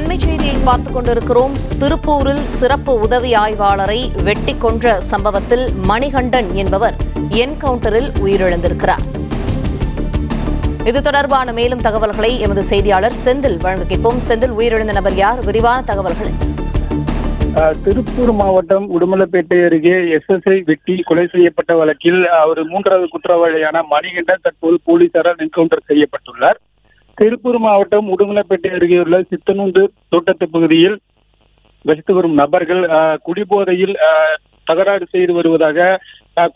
அண்மை செய்தியை பார்த்துக் கொண்டிருக்கிறோம். திருப்பூரில் சிறப்பு உதவி ஆய்வாளரை வெட்டி கொன்ற சம்பவத்தில் மணிகண்டன் என்பவர் என்கவுண்டரில் உயிரிழந்திருக்கிறார். இது தொடர்பான மேலும் தகவல்களை எமது செய்தியாளர் செந்தில் வழங்க கேட்போம் செந்தில் உயிரிழந்த நபர் யார்? விரிவான தகவல்கள். திருப்பூர் மாவட்டம் உடுமலைப்பேட்டை அருகே எஸ்எஸ்ஐ வெட்டி கொலை செய்யப்பட்ட வழக்கில் அவர் மூன்றாவது குற்றவாளியான மணிகண்டன் தற்போது போலீசாரால் என்கவுண்டர் செய்யப்பட்டுள்ளார். திருப்பூர் மாவட்டம் உடுமலைப்பேட்டை அருகே உள்ள சித்தனூந்து தோட்டத்து பகுதியில் வசித்து வரும் நபர்கள் குடிபோதையில் தகராறு செய்து வருவதாக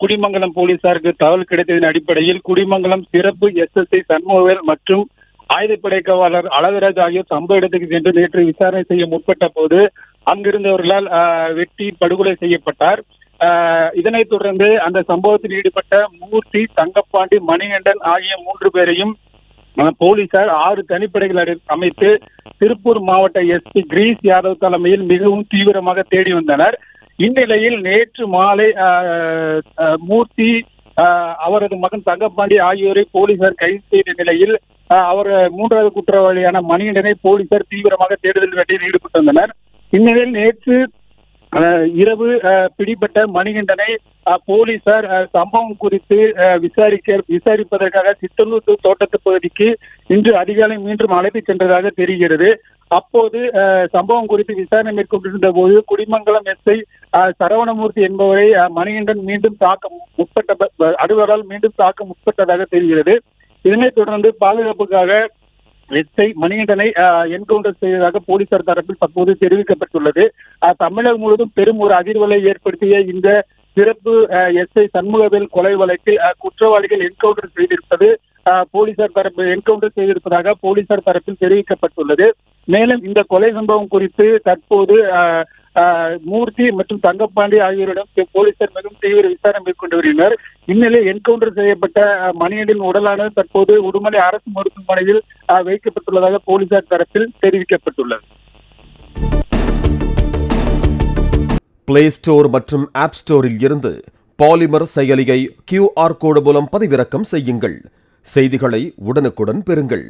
குடிமங்கலம் போலீசாருக்கு தகவல் கிடைத்ததன் அடிப்படையில் குடிமங்கலம் சிறப்பு எஸ்எஸ்ஐ சண்முகவேல் மற்றும் ஆயுதப்படை காவலர் அழகராஜ் ஆகியோர் சம்பவ இடத்துக்கு சென்று நேற்று விசாரணை செய்ய முற்பட்ட போது அங்கிருந்தவர்களால் வெட்டி படுகொலை செய்யப்பட்டார். இதனைத் தொடர்ந்து அந்த சம்பவத்தில் ஈடுபட்ட மூர்த்தி தங்கப்பாண்டி மணிகண்டன் ஆகிய மூன்று பேரையும் போலீசார் ஆறு தனிப்படைகள் அடி- அமைத்து திருப்பூர் மாவட்ட எஸ்பி கிரீஸ் யாதவ் தலைமையில் மிகவும் தீவிரமாக தேடி வந்தனர். இந்நிலையில் நேற்று மாலை மூர்த்தி அவரது மகன் தங்கப்பாண்டி ஆகியோரை போலீசார் கைது செய்த நிலையில் அவர் மூன்றாவது குற்றவாளியான மணியனை போலீசார் தீவிரமாக தேடுதல் வேட்டையில் ஈடுபட்டு வந்தனர். இந்நிலையில் நேற்று இரவு பிடிபட்ட மணிகண்டனை போலீசார் சம்பவம் குறித்து விசாரிக்க விசாரிப்பதற்காக சித்தனூர் தோட்டத்து பகுதிக்கு இன்று அதிகாலை மீண்டும் அழைத்து சென்றதாக தெரிகிறது. அப்போது சம்பவம் குறித்து விசாரணை மேற்கொண்டிருந்த போது குடிமங்கலம் எஸ்ஐ சரவணமூர்த்தி என்பவரை மணிகண்டன் மீண்டும் தாக்க முற்பட்ட ப- மீண்டும் தாக்க முற்பட்டதாக தெரிகிறது. இதனைத் தொடர்ந்து பாதுகாப்புக்காக எஸ்ஐ மணிகண்டனை என்கவுண்டர் செய்ததாக போலீசார் தரப்பில் தற்போது தெரிவிக்கப்பட்டுள்ளது. தமிழகம் முழுவதும் பெரும் ஒரு அதிர்வலை ஏற்படுத்திய இந்த சிறப்பு எஸ்ஐ சண்முகவேல் கொலை வழக்கில் அஹ், குற்றவாளிகள் என்கவுண்டர் செய்திருப்பது போலீசார் தரப்பு என்கவுண்டர் செய்திருப்பதாக போலீசார் தரப்பில் தெரிவிக்கப்பட்டுள்ளது. மேலும் இந்த கொலை சம்பவம் குறித்து தற்போது மூர்த்தி மற்றும் தங்கப்பாண்டி ஆகியோரிடம் போலீசார் மிகவும் தீவிர விசாரணை மேற்கொண்டு வருகின்றனர் இந்நிலையில் என்கவுண்டர் செய்யப்பட்ட மணியனின் உடலானது தற்போது உடுமலை அரசு மருத்துவமனையில் வைக்கப்பட்டுள்ளதாக போலீசார் தரப்பில் தெரிவிக்கப்பட்டுள்ளது. பிளே ஸ்டோர் மற்றும் ஆப் ஸ்டோரில் இருந்து பாலிமர் செயலியை கியூஆர் கோடு மூலம் பதிவிறக்கம் செய்யுங்கள். செய்திகளை உடனுக்குடன் பெறுங்கள்.